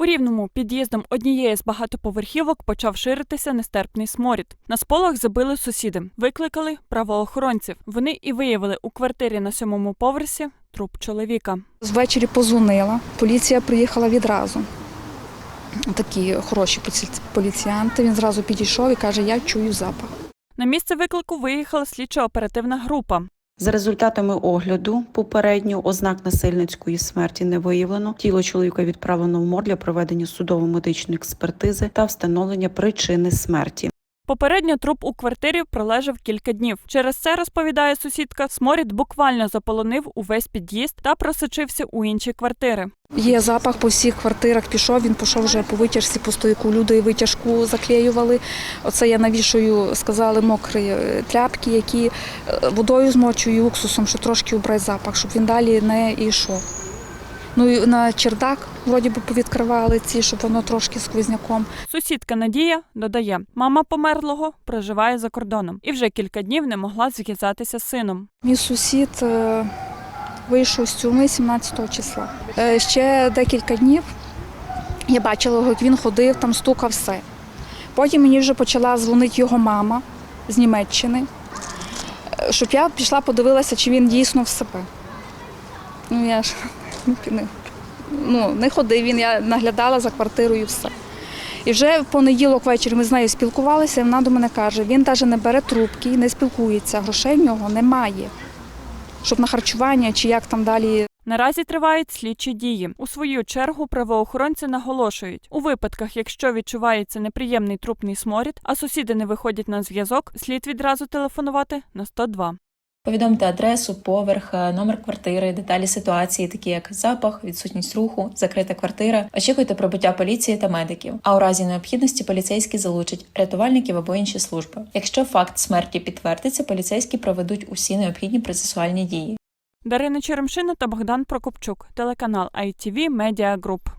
У рівному під'їздом однієї з багатоповерхівок почав ширитися нестерпний сморід. На сполох забили сусіди, викликали правоохоронців. Вони і виявили у квартирі на сьомому поверсі труп чоловіка. Ввечері позвонила, поліція приїхала відразу. Такі хороші поліці- поліціянти. Він зразу підійшов і каже: Я чую запах. На місце виклику виїхала слідчо-оперативна група. За результатами огляду попередньо ознак насильницької смерті не виявлено. Тіло чоловіка відправлено в мор для проведення судово-медичної експертизи та встановлення причини смерті. Попередньо труп у квартирі пролежав кілька днів. Через це розповідає сусідка, сморід буквально заполонив увесь під'їзд та просочився у інші квартири. Є запах по всіх квартирах. Пішов. Він пішов вже по витяжці, по стояку. Люди витяжку заклеювали. Оце я навішую, сказали, мокрі е, тряпки, які е, водою змочую, уксусом, щоб трошки убрати запах, щоб він далі не йшов. Ну і на чердак вроді би повідкривали ці, щоб воно трошки сквозняком. Сусідка Надія додає, мама померлого проживає за кордоном і вже кілька днів не могла зв'язатися з сином. Мій сусід е, вийшов з тюрми 17 числа. Е, Ще декілька днів я бачила, як він ходив, там стукав все. Потім мені вже почала дзвонити його мама з Німеччини, е, щоб я пішла подивилася, чи він дійсно в себе. Ну, я ж не, ну, не ходив він, я наглядала за квартирою і все. І вже в понеділок ввечері ми з нею спілкувалися, і вона до мене каже, він навіть не бере трубки, не спілкується, грошей в нього немає. Щоб на харчування чи як там далі Наразі тривають слідчі дії. У свою чергу правоохоронці наголошують, у випадках, якщо відчувається неприємний трупний сморід, а сусіди не виходять на зв'язок, слід відразу телефонувати на 102. Повідомте адресу, поверх, е, номер квартири, деталі ситуації, такі як запах, відсутність руху, закрита квартира. Очікуйте прибуття поліції та медиків. А у разі необхідності поліцейські залучать рятувальників або інші служби. Якщо факт смерті підтвердиться, поліцейські проведуть усі необхідні процесуальні дії. Дарина Черемшина та Богдан Прокопчук, телеканал ITV Media Group.